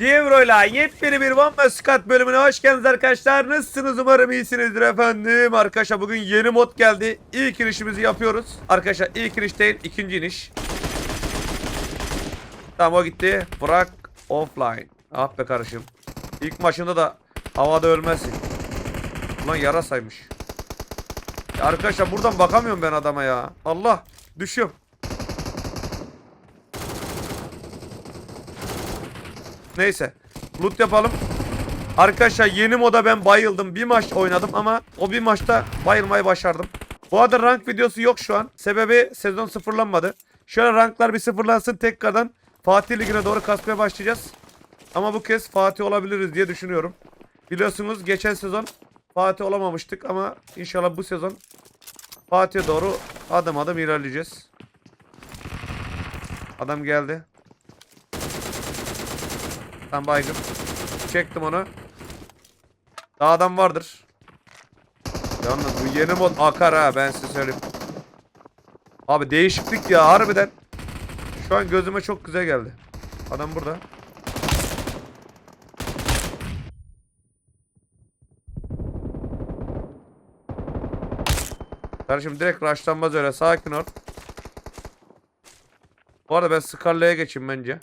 Divro'yla yepyeni bir Bomba Squad bölümüne hoş geldiniz arkadaşlar. Nasılsınız? Umarım iyisinizdir efendim. Arkadaşlar bugün yeni mod geldi. İlk inişimizi yapıyoruz. Arkadaşlar ilk iniş değil ikinci iniş. Tamam o gitti. Bırak offline. Ah be karışım. İlk maçında da havada ölmezsin. Ulan yarasaymış. Ya arkadaşlar buradan bakamıyorum ben adama ya. Allah düşüyorum. Neyse. Loot yapalım. Arkadaşlar yeni moda ben bayıldım. Bir maç oynadım ama o bir maçta bayılmayı başardım. Bu arada rank videosu yok şu an. Sebebi sezon sıfırlanmadı. Şöyle ranklar bir sıfırlansın tekrardan Fatih Ligi'ne doğru kasmaya başlayacağız. Ama bu kez Fatih olabiliriz diye düşünüyorum. Biliyorsunuz geçen sezon Fatih olamamıştık ama inşallah bu sezon Fatih'e doğru adım adım ilerleyeceğiz. Adam geldi. Tam baygın. Çektim onu. Daha adam vardır. Yalnız bu yeni mod akar ha ben size söyleyeyim. Abi değişiklik ya harbiden. Şu an gözüme çok güzel geldi. Adam burada. Kardeşim direkt rushlanmaz öyle sakin ol. Bu arada ben Scarlet'e geçeyim bence.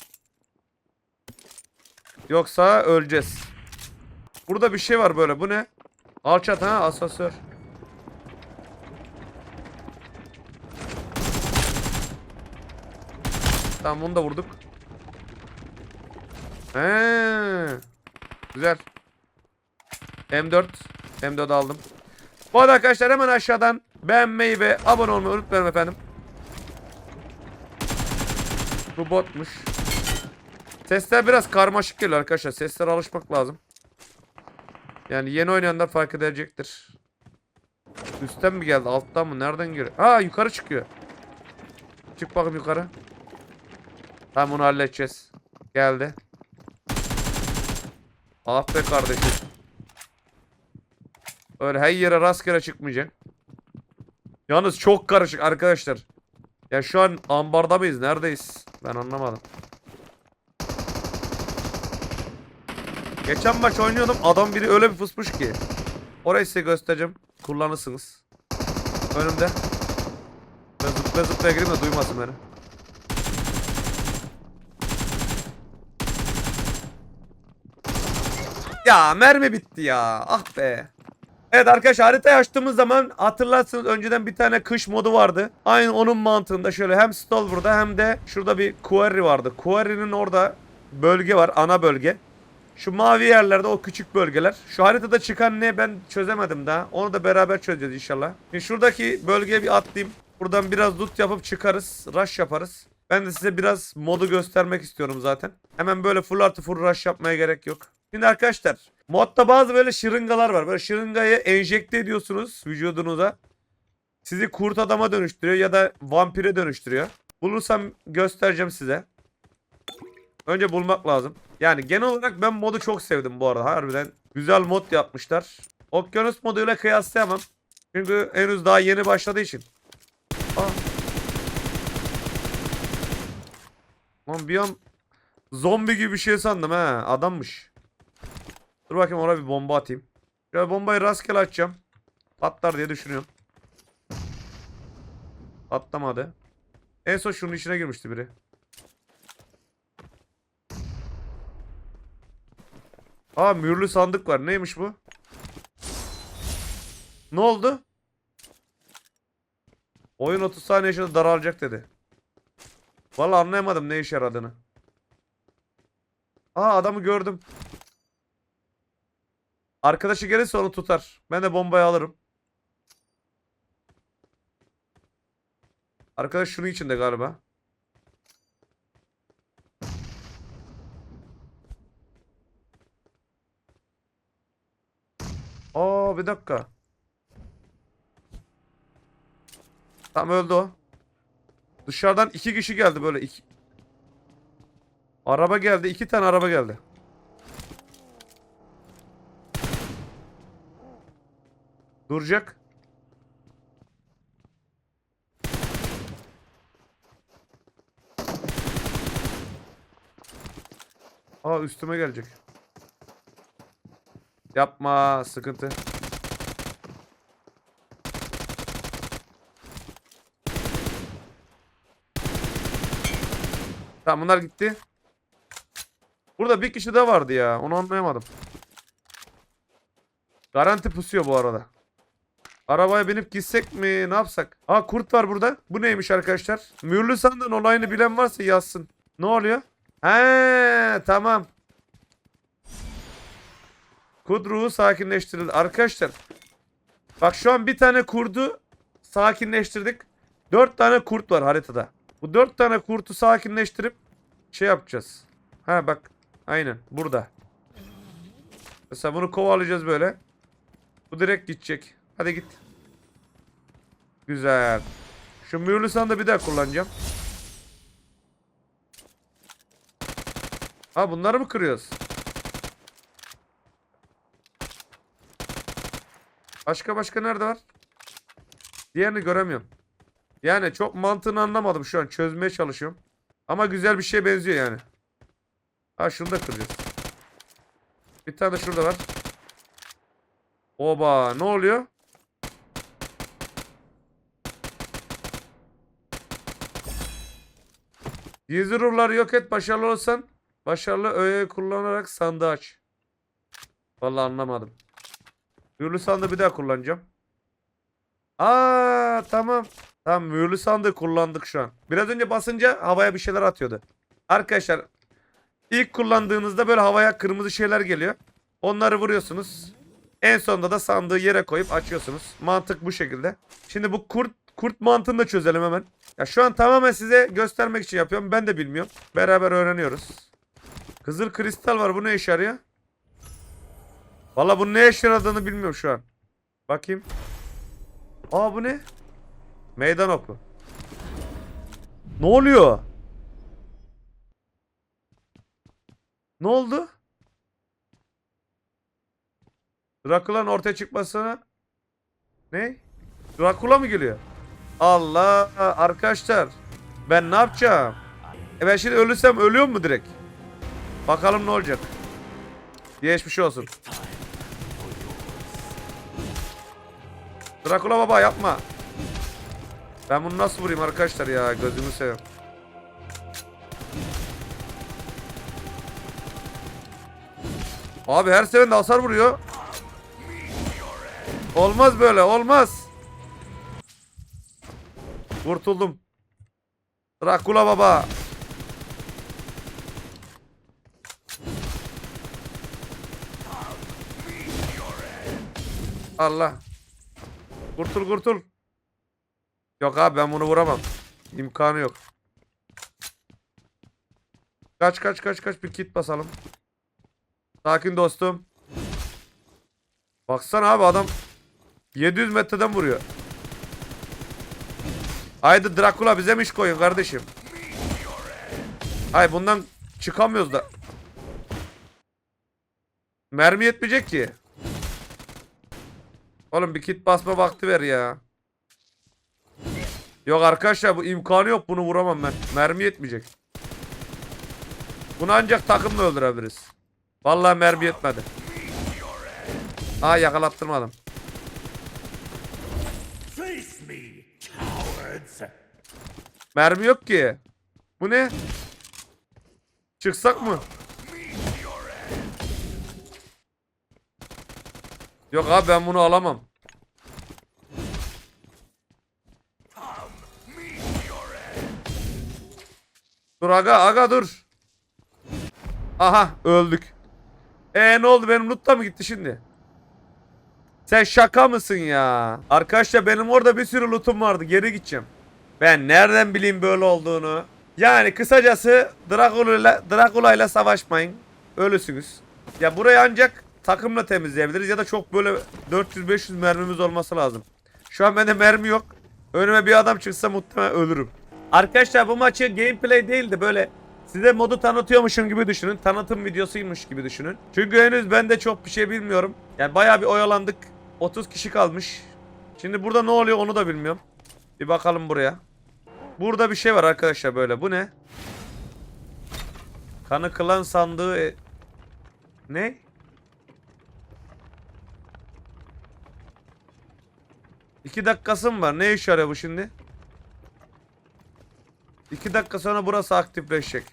Yoksa öleceğiz. Burada bir şey var böyle. Bu ne? Alçat ha asansör. Tamam bunu da vurduk. He. Güzel. M4. M4 aldım. Bu arada arkadaşlar hemen aşağıdan beğenmeyi ve abone olmayı unutmayın efendim. Bu botmuş. Sesler biraz karmaşık geliyor arkadaşlar. Seslere alışmak lazım. Yani yeni oynayanlar fark edecektir. Üstten mi geldi? Alttan mı? Nereden geliyor? Aa yukarı çıkıyor. Çık bakayım yukarı. Tamam bunu halledeceğiz. Geldi. Ah be kardeşim. Öyle her yere rastgele çıkmayacak. Yalnız çok karışık arkadaşlar. Ya şu an ambarda mıyız? Neredeyiz? Ben anlamadım. Geçen maç oynuyordum. Adam biri öyle bir fısmış ki. Orayı size göstereceğim. Kullanırsınız. Önümde. Ben zıplaya zıplaya gireyim de duymasın beni. Ya mermi bitti ya. Ah be. Evet arkadaşlar haritayı açtığımız zaman hatırlarsınız önceden bir tane kış modu vardı. Aynı onun mantığında şöyle hem stall burada hem de şurada bir quarry vardı. Quarry'nin orada bölge var ana bölge. Şu mavi yerlerde o küçük bölgeler. Şu haritada çıkan ne ben çözemedim daha. Onu da beraber çözeceğiz inşallah. Şimdi şuradaki bölgeye bir atlayayım. Buradan biraz loot yapıp çıkarız. Rush yaparız. Ben de size biraz modu göstermek istiyorum zaten. Hemen böyle full artı full rush yapmaya gerek yok. Şimdi arkadaşlar modda bazı böyle şırıngalar var. Böyle şırıngayı enjekte ediyorsunuz vücudunuza. Sizi kurt adama dönüştürüyor ya da vampire dönüştürüyor. Bulursam göstereceğim size. Önce bulmak lazım. Yani genel olarak ben modu çok sevdim bu arada. Harbiden güzel mod yapmışlar. Okyanus moduyla kıyaslayamam. Çünkü henüz daha yeni başladığı için. Aa. Lan bir an zombi gibi bir şey sandım ha. Adammış. Dur bakayım ona bir bomba atayım. Şöyle bombayı rastgele açacağım. Patlar diye düşünüyorum. Patlamadı. En son şunun içine girmişti biri. Aa mühürlü sandık var. Neymiş bu? Ne oldu? Oyun 30 saniye içinde daralacak dedi. Vallahi anlayamadım ne işe yaradığını. Aa adamı gördüm. Arkadaşı gelirse onu tutar. Ben de bombayı alırım. Arkadaş şunun içinde galiba. Bir dakika. Tam öldü o. Dışarıdan iki kişi geldi böyle iki. Araba geldi. iki tane araba geldi. Duracak. Aa üstüme gelecek. Yapma sıkıntı. Tamam bunlar gitti. Burada bir kişi de vardı ya. Onu anlayamadım. Garanti pusuyor bu arada. Arabaya binip gitsek mi? Ne yapsak? Aa kurt var burada. Bu neymiş arkadaşlar? Mühürlü sandığın olayını bilen varsa yazsın. Ne oluyor? He tamam. Kurt ruhu sakinleştirildi. Arkadaşlar. Bak şu an bir tane kurdu sakinleştirdik. Dört tane kurt var haritada. Bu dört tane kurtu sakinleştirip şey yapacağız. Ha bak. Aynen burada. Mesela bunu kovalayacağız böyle. Bu direkt gidecek. Hadi git. Güzel. Şu mühürlü sandığı bir daha kullanacağım. Ha bunları mı kırıyoruz? Başka başka nerede var? Diğerini göremiyorum. Yani çok mantığını anlamadım şu an. Çözmeye çalışıyorum. Ama güzel bir şeye benziyor yani. Ha şunu da kıracağız. Bir tane şurada var. Oba ne oluyor? Gizli ruhları yok et başarılı olsan başarılı öğe kullanarak sandığı aç. Vallahi anlamadım. Mühürlü sandığı bir daha kullanacağım. Aa tamam. Tamam mühürlü sandığı kullandık şu an. Biraz önce basınca havaya bir şeyler atıyordu. Arkadaşlar ilk kullandığınızda böyle havaya kırmızı şeyler geliyor. Onları vuruyorsunuz. En sonunda da sandığı yere koyup açıyorsunuz. Mantık bu şekilde. Şimdi bu kurt kurt mantığını da çözelim hemen. Ya şu an tamamen size göstermek için yapıyorum. Ben de bilmiyorum. Beraber öğreniyoruz. Kızıl kristal var. Bu ne işe yarıyor? Valla bunun ne işe yaradığını bilmiyorum şu an. Bakayım. Aa bu ne? Meydan oku. Ne oluyor? Ne oldu? Drakula'nın ortaya çıkmasına ne? Drakula mı geliyor? Allah arkadaşlar ben ne yapacağım? E ben şimdi ölürsem ölüyor mu direkt? Bakalım ne olacak. Geçmiş olsun. Drakula baba yapma. Ben bunu nasıl vurayım arkadaşlar ya gözümü seveyim. Abi her seferinde hasar vuruyor. Olmaz böyle olmaz. Kurtuldum. Drakula baba. Allah. Kurtul kurtul. Yok abi ben bunu vuramam. İmkanı yok. Kaç kaç kaç kaç bir kit basalım. Sakin dostum. Baksana abi adam 700 metreden vuruyor. Haydi Drakula bize mi iş koyun kardeşim? Hay bundan çıkamıyoruz da. Mermi yetmeyecek ki. Oğlum bir kit basma vakti ver ya. Yok arkadaşlar bu imkanı yok bunu vuramam ben. Mermi yetmeyecek. Bunu ancak takımla öldürebiliriz. Vallahi mermi yetmedi. Aa yakalattırmadım. Mermi yok ki. Bu ne? Çıksak mı? Yok abi ben bunu alamam. Dur aga aga dur. Aha öldük. E ne oldu benim loot da mı gitti şimdi? Sen şaka mısın ya? Arkadaşlar benim orada bir sürü lootum vardı. Geri gideceğim. Ben nereden bileyim böyle olduğunu? Yani kısacası Dracula ile Dracula ile savaşmayın. Ölüsünüz. Ya burayı ancak takımla temizleyebiliriz ya da çok böyle 400-500 mermimiz olması lazım. Şu an bende mermi yok. Önüme bir adam çıksa muhtemelen ölürüm. Arkadaşlar bu maçı gameplay değil de böyle size modu tanıtıyormuşum gibi düşünün. Tanıtım videosuymuş gibi düşünün. Çünkü henüz ben de çok bir şey bilmiyorum. Yani bayağı bir oyalandık. 30 kişi kalmış. Şimdi burada ne oluyor onu da bilmiyorum. Bir bakalım buraya. Burada bir şey var arkadaşlar böyle. Bu ne? Kanı kılan sandığı... Ne? İki dakikası mı var? Ne iş arıyor bu şimdi? İki dakika sonra burası aktifleşecek.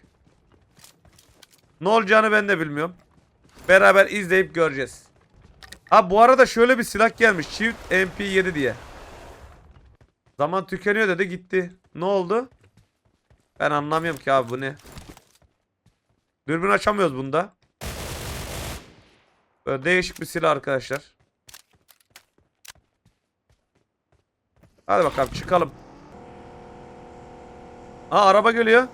Ne olacağını ben de bilmiyorum. Beraber izleyip göreceğiz. Ha bu arada şöyle bir silah gelmiş. Çift MP7 diye. Zaman tükeniyor dedi gitti. Ne oldu? Ben anlamıyorum ki abi bu ne? Dürbün açamıyoruz bunda. Böyle değişik bir silah arkadaşlar. Hadi bakalım çıkalım. Aa araba geliyor.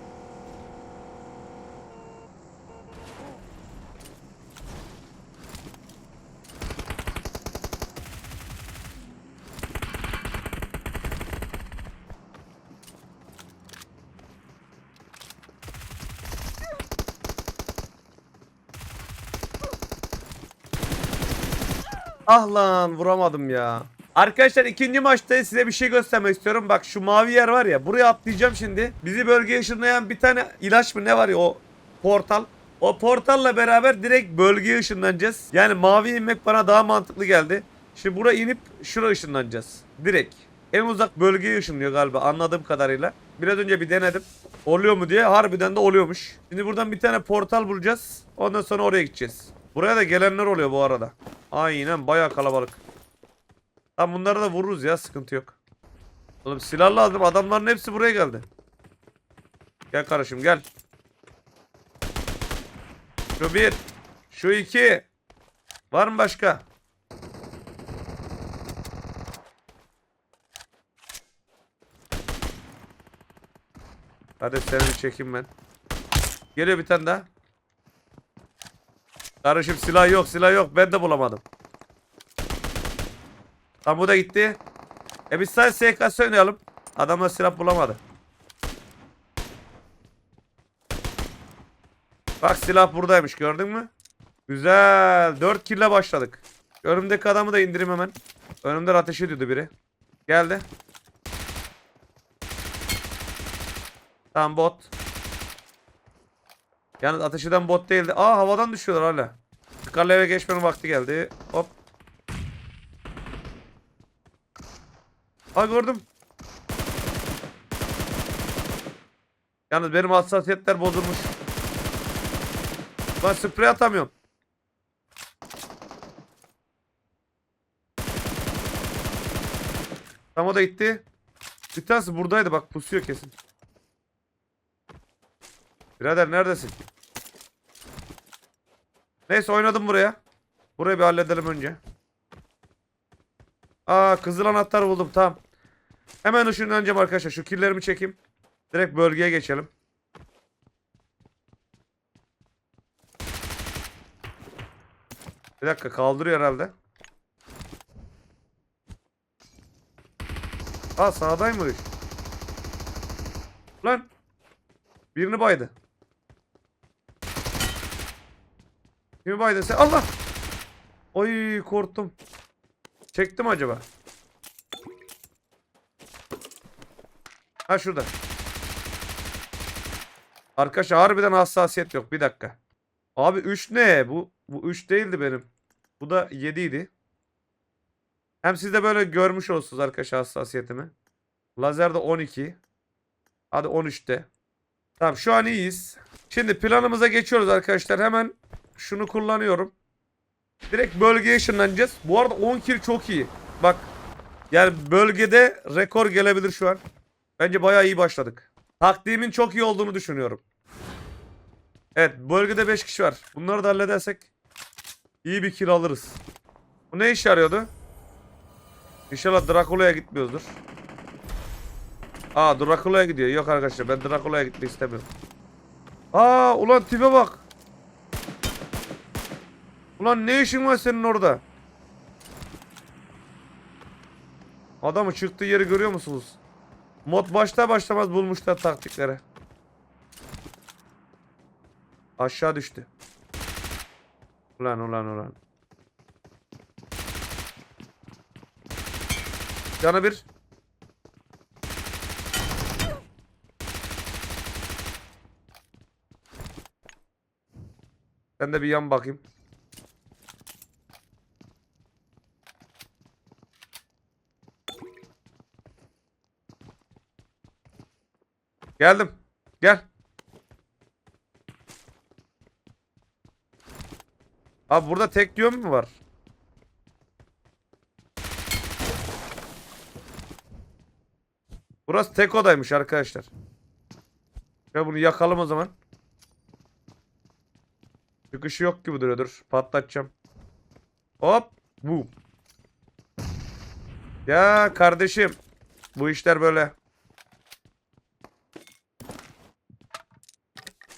Ah lan vuramadım ya. Arkadaşlar ikinci maçta size bir şey göstermek istiyorum. Bak şu mavi yer var ya buraya atlayacağım şimdi. Bizi bölgeye ışınlayan bir tane ilaç mı ne var ya o portal. O portalla beraber direkt bölgeye ışınlanacağız. Yani mavi inmek bana daha mantıklı geldi. Şimdi buraya inip şuraya ışınlanacağız. Direkt. En uzak bölgeye ışınlıyor galiba anladığım kadarıyla. Biraz önce bir denedim. Oluyor mu diye harbiden de oluyormuş. Şimdi buradan bir tane portal bulacağız. Ondan sonra oraya gideceğiz. Buraya da gelenler oluyor bu arada. Aynen bayağı kalabalık. Tamam bunları da vururuz ya sıkıntı yok. Oğlum silah lazım adamların hepsi buraya geldi. Gel kardeşim gel. Şu bir. Şu iki. Var mı başka? Hadi seni bir çekeyim ben. Geliyor bir tane daha. Kardeşim silah yok silah yok ben de bulamadım. Tam bu da gitti. E biz sadece SKS oynayalım. Adamlar silah bulamadı. Bak silah buradaymış gördün mü? Güzel. 4 kille başladık. Önümdeki adamı da indireyim hemen. Önümden ateş ediyordu biri. Geldi. Tamam bot. Yalnız ateş eden bot değildi. Aa havadan düşüyorlar hala. Eve geçmenin vakti geldi. Hop. Aa gördüm. Yalnız benim hassasiyetler bozulmuş. Ben sprey atamıyorum. Tam o da gitti. Bir tanesi buradaydı bak pusuyor kesin. Birader neredesin? Neyse oynadım buraya. Burayı bir halledelim önce. Aa kızıl anahtar buldum tamam. Hemen ışınlanacağım arkadaşlar. Şu killerimi çekeyim. Direkt bölgeye geçelim. Bir dakika kaldırıyor herhalde. Aa sağdaymış. Lan. Birini baydı. Kimi baydı sen? Allah. Oy korktum. Çektim acaba? Ha şurada. Arkadaşlar harbiden hassasiyet yok. Bir dakika. Abi 3 ne? Bu bu 3 değildi benim. Bu da 7 idi. Hem siz de böyle görmüş olsunuz arkadaşlar hassasiyetimi. Lazer de 12. Hadi 13'te. Tamam şu an iyiyiz. Şimdi planımıza geçiyoruz arkadaşlar. Hemen şunu kullanıyorum. Direkt bölgeye ışınlanacağız. Bu arada 10 kill çok iyi. Bak. Yani bölgede rekor gelebilir şu an. Bence bayağı iyi başladık. Taktiğimin çok iyi olduğunu düşünüyorum. Evet bölgede 5 kişi var. Bunları da halledersek iyi bir kill alırız. Bu ne işe yarıyordu? İnşallah Drakula'ya gitmiyoruzdur. Aa Drakula'ya gidiyor. Yok arkadaşlar ben Drakula'ya gitmek istemiyorum. Aa ulan tipe bak. Ulan ne işin var senin orada? Adamı çıktığı yeri görüyor musunuz? Mod başta başlamaz bulmuşlar taktikleri. Aşağı düştü. Ulan ulan ulan. Canı bir. Ben de bir yan bakayım. Geldim. Gel. Abi burada tek yön mü var? Burası tek odaymış arkadaşlar. Ya bunu yakalım o zaman. Çıkışı yok gibi duruyor. Dur patlatacağım. Hop. Bu. Ya kardeşim. Bu işler böyle.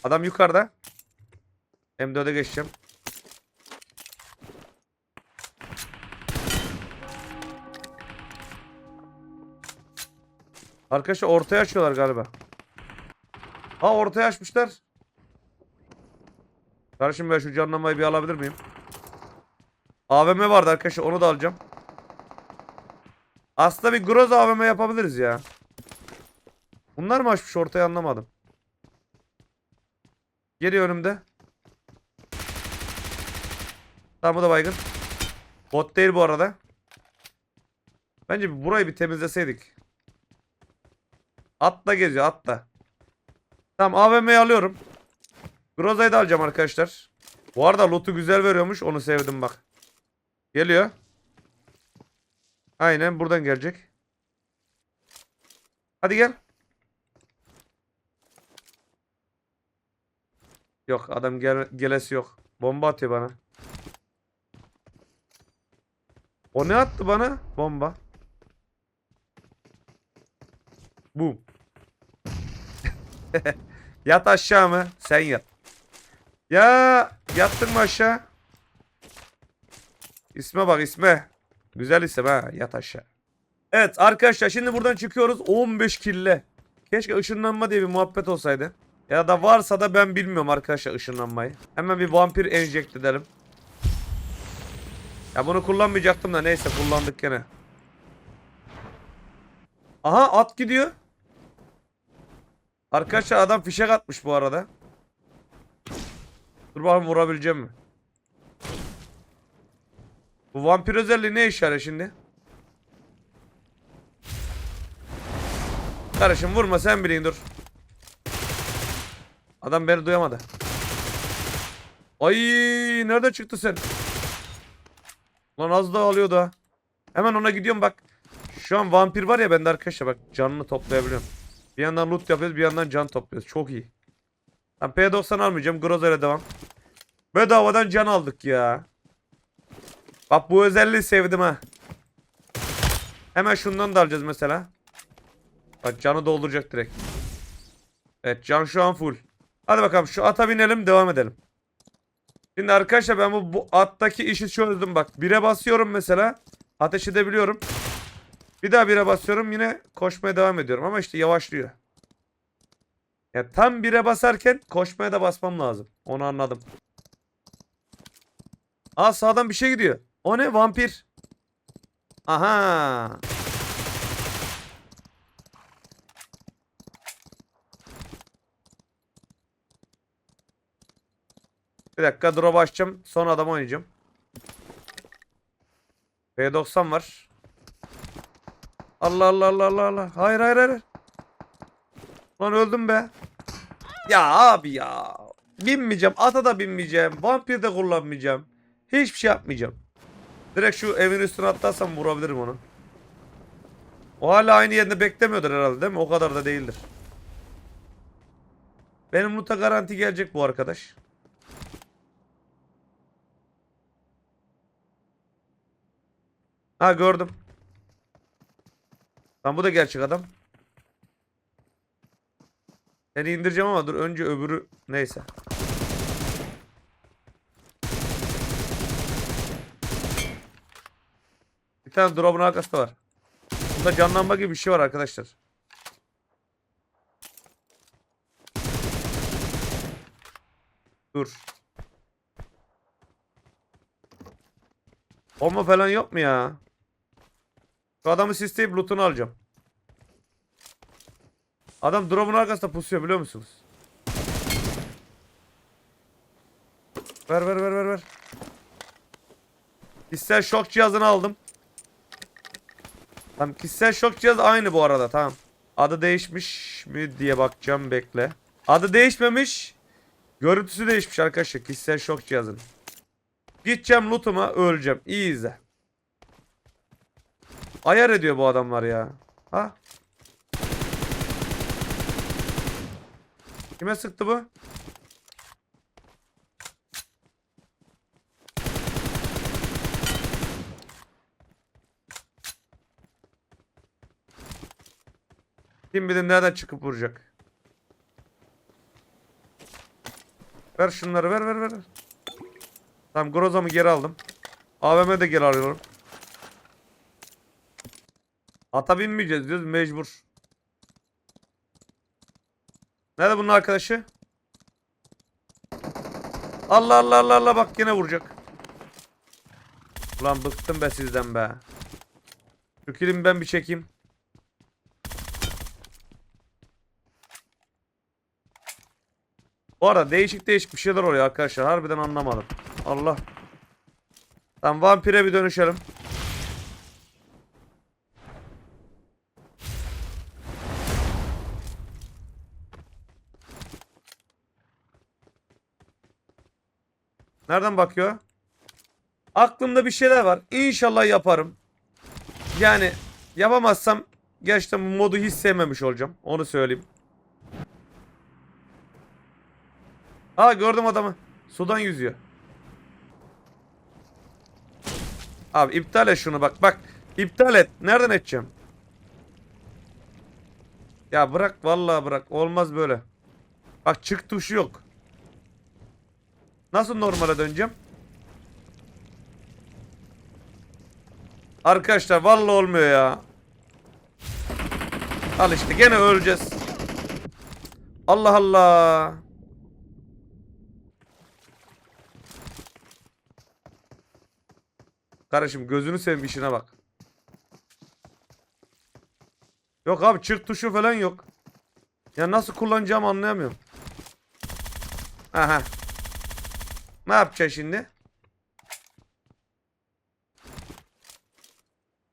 Adam yukarıda. M4'e geçeceğim. Arkadaşlar ortaya açıyorlar galiba. Ha ortaya açmışlar. Kardeşim ben şu canlamayı bir alabilir miyim? AVM vardı arkadaşlar onu da alacağım. Aslında bir groz AVM yapabiliriz ya. Bunlar mı açmış ortaya anlamadım. Geliyor önümde. Tamam bu da baygın. Bot değil bu arada. Bence burayı bir temizleseydik. Atla geziyor atla. Tamam AVM'yi alıyorum. Groza'yı da alacağım arkadaşlar. Bu arada loot'u güzel veriyormuş. Onu sevdim bak. Geliyor. Aynen buradan gelecek. Hadi gel. Yok adam gel gelesi yok. Bomba atıyor bana. O ne attı bana? Bomba. Boom. yat aşağı mı? Sen yat. Ya yattın mı aşağı? İsme bak isme. Güzel isim ha. Yat aşağı. Evet arkadaşlar şimdi buradan çıkıyoruz 15 kille. Keşke ışınlanma diye bir muhabbet olsaydı. Ya da varsa da ben bilmiyorum arkadaşlar ışınlanmayı. Hemen bir vampir enject edelim. Ya bunu kullanmayacaktım da neyse kullandık gene. Aha at gidiyor. Arkadaşlar adam fişek atmış bu arada. Dur bakalım vurabileceğim mi? Bu vampir özelliği ne işaret şimdi? Karışım vurma sen bilin dur. Adam beni duyamadı. Ay nerede çıktı sen? Lan az daha alıyordu ha. Hemen ona gidiyorum bak. Şu an vampir var ya bende arkadaşlar bak canını toplayabiliyorum. Bir yandan loot yapıyoruz bir yandan can topluyoruz. Çok iyi. Ben P90 almayacağım. Groza'yla devam. Bedavadan can aldık ya. Bak bu özelliği sevdim ha. Hemen şundan da alacağız mesela. Bak canı dolduracak direkt. Evet can şu an full. Hadi bakalım şu ata binelim devam edelim. Şimdi arkadaşlar ben bu, bu attaki işi çözdüm bak. Bire basıyorum mesela. Ateş edebiliyorum. Bir daha bire basıyorum yine koşmaya devam ediyorum ama işte yavaşlıyor. Ya tam bire basarken koşmaya da basmam lazım. Onu anladım. Aa sağdan bir şey gidiyor. O ne vampir? Aha. Bir dakika drop açacağım. Son adam oynayacağım. P90 var. Allah Allah Allah Allah Allah. Hayır hayır hayır. Lan öldüm be. Ya abi ya. Binmeyeceğim. Ata da binmeyeceğim. Vampir de kullanmayacağım. Hiçbir şey yapmayacağım. Direkt şu evin üstüne atlarsam vurabilirim onu. O hala aynı yerinde beklemiyordur herhalde değil mi? O kadar da değildir. Benim loot'a garanti gelecek bu arkadaş. Ha gördüm. Lan bu da gerçek adam. Seni indireceğim ama dur önce öbürü neyse. Bir tane drop'un arkasında var. Bunda canlanma gibi bir şey var arkadaşlar. Dur. Bomba falan yok mu ya? Şu adamı sisleyip loot'unu alacağım. Adam drop'un arkasında pusuyor biliyor musunuz? Ver ver ver ver ver. Kişisel şok cihazını aldım. Tamam kişisel şok cihazı aynı bu arada tamam. Adı değişmiş mi diye bakacağım bekle. Adı değişmemiş. Görüntüsü değişmiş arkadaşlar kişisel şok cihazının. Gideceğim loot'uma öleceğim. İyi izle. Ayar ediyor bu adamlar ya. Ha? Kime sıktı bu? Kim bilir nereden çıkıp vuracak. Ver şunları ver ver ver. Tamam Groza'mı geri aldım. AVM de geri alıyorum. Ata binmeyeceğiz diyoruz mecbur. Nerede bunun arkadaşı? Allah Allah Allah Allah bak yine vuracak. Ulan bıktım be sizden be. Şu ben bir çekeyim. Bu arada değişik değişik bir şeyler oluyor arkadaşlar. Harbiden anlamadım. Allah. Tamam vampire bir dönüşelim. Nereden bakıyor? Aklımda bir şeyler var. İnşallah yaparım. Yani yapamazsam gerçekten modu hiç sevmemiş olacağım. Onu söyleyeyim. Aa gördüm adamı. Sudan yüzüyor. Abi iptal et şunu bak. Bak iptal et. Nereden edeceğim? Ya bırak vallahi bırak. Olmaz böyle. Bak çık tuşu yok. Nasıl normale döneceğim? Arkadaşlar vallahi olmuyor ya. Al işte gene öleceğiz. Allah Allah. Kardeşim gözünü seveyim işine bak. Yok abi çırt tuşu falan yok. Ya nasıl kullanacağımı anlayamıyorum. Aha. Ne yapacaksın şimdi?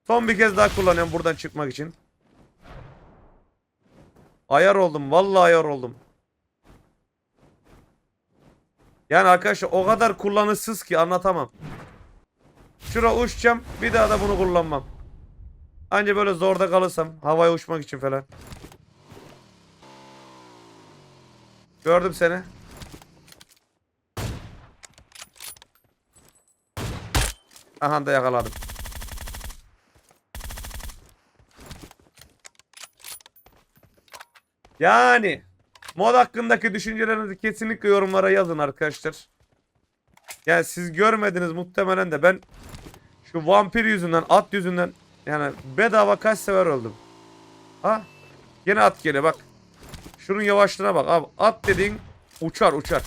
Son bir kez daha kullanıyorum buradan çıkmak için. Ayar oldum. Vallahi ayar oldum. Yani arkadaşlar o kadar kullanışsız ki anlatamam. Şura uçacağım. Bir daha da bunu kullanmam. Anca böyle zorda kalırsam havaya uçmak için falan. Gördüm seni. Aha da yakaladım. Yani mod hakkındaki düşüncelerinizi kesinlikle yorumlara yazın arkadaşlar. Yani siz görmediniz muhtemelen de ben şu vampir yüzünden, at yüzünden yani bedava kaç sever oldum. Ha? Yine at geliyor bak. Şunun yavaşlığına bak abi. At dediğin uçar uçar.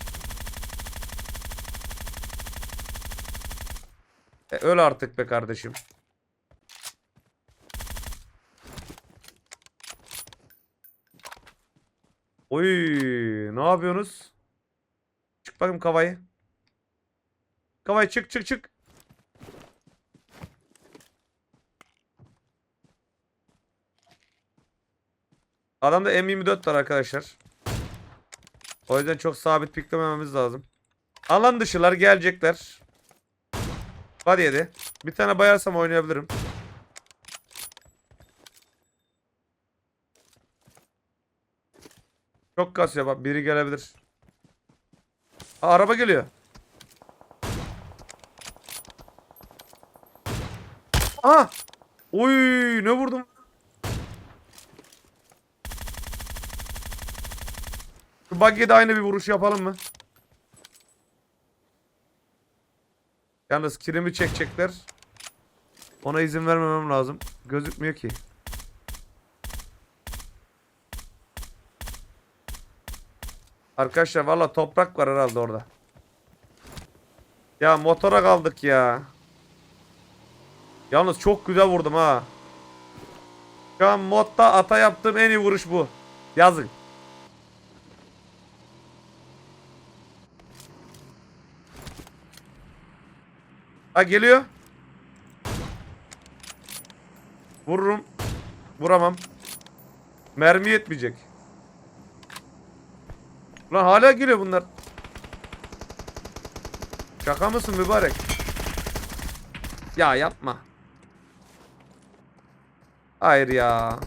E, öl artık be kardeşim. Oy, ne yapıyorsunuz? Çık bakayım kavayı. Kavay çık çık çık. Adamda M24 var arkadaşlar. O yüzden çok sabit piklemememiz lazım. Alan dışılar gelecekler. Hadi yedi. Bir tane bayarsam oynayabilirim. Çok kasıyor bak biri gelebilir. Aa, araba geliyor. Aha! Oy ne vurdum? Şu buggy'de aynı bir vuruş yapalım mı? Yalnız kirimi çekecekler. Ona izin vermemem lazım. Gözükmüyor ki. Arkadaşlar valla toprak var herhalde orada. Ya motora kaldık ya. Yalnız çok güzel vurdum ha. Şu an modda ata yaptığım en iyi vuruş bu. Yazın. Ha geliyor. Vururum. Vuramam. Mermi yetmeyecek. Lan hala geliyor bunlar. Şaka mısın mübarek? Ya yapma. Hayır ya.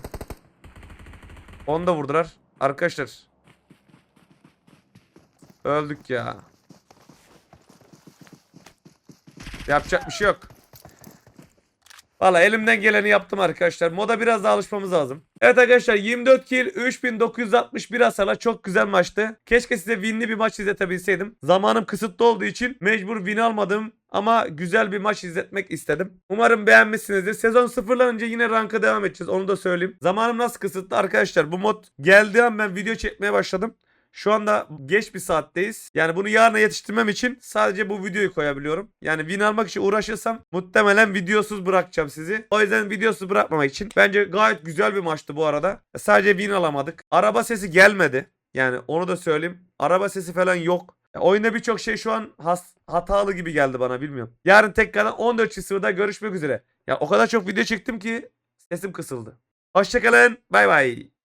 Onu da vurdular. Arkadaşlar. Öldük ya. Yapacak bir şey yok. Valla elimden geleni yaptım arkadaşlar. Moda biraz daha alışmamız lazım. Evet arkadaşlar 24 kill 3961 hasarla çok güzel maçtı. Keşke size winli bir maç izletebilseydim. Zamanım kısıtlı olduğu için mecbur win almadım. Ama güzel bir maç izletmek istedim. Umarım beğenmişsinizdir. Sezon sıfırlanınca yine ranka devam edeceğiz. Onu da söyleyeyim. Zamanım nasıl kısıtlı arkadaşlar. Bu mod geldiği an ben video çekmeye başladım. Şu anda geç bir saatteyiz. Yani bunu yarına yetiştirmem için sadece bu videoyu koyabiliyorum. Yani win almak için uğraşırsam muhtemelen videosuz bırakacağım sizi. O yüzden videosuz bırakmamak için. Bence gayet güzel bir maçtı bu arada. Sadece win alamadık. Araba sesi gelmedi. Yani onu da söyleyeyim. Araba sesi falan yok. Ya oyunda birçok şey şu an has, hatalı gibi geldi bana bilmiyorum. Yarın tekrardan 14.0'da görüşmek üzere. Ya o kadar çok video çektim ki sesim kısıldı. Hoşçakalın. Bay bay.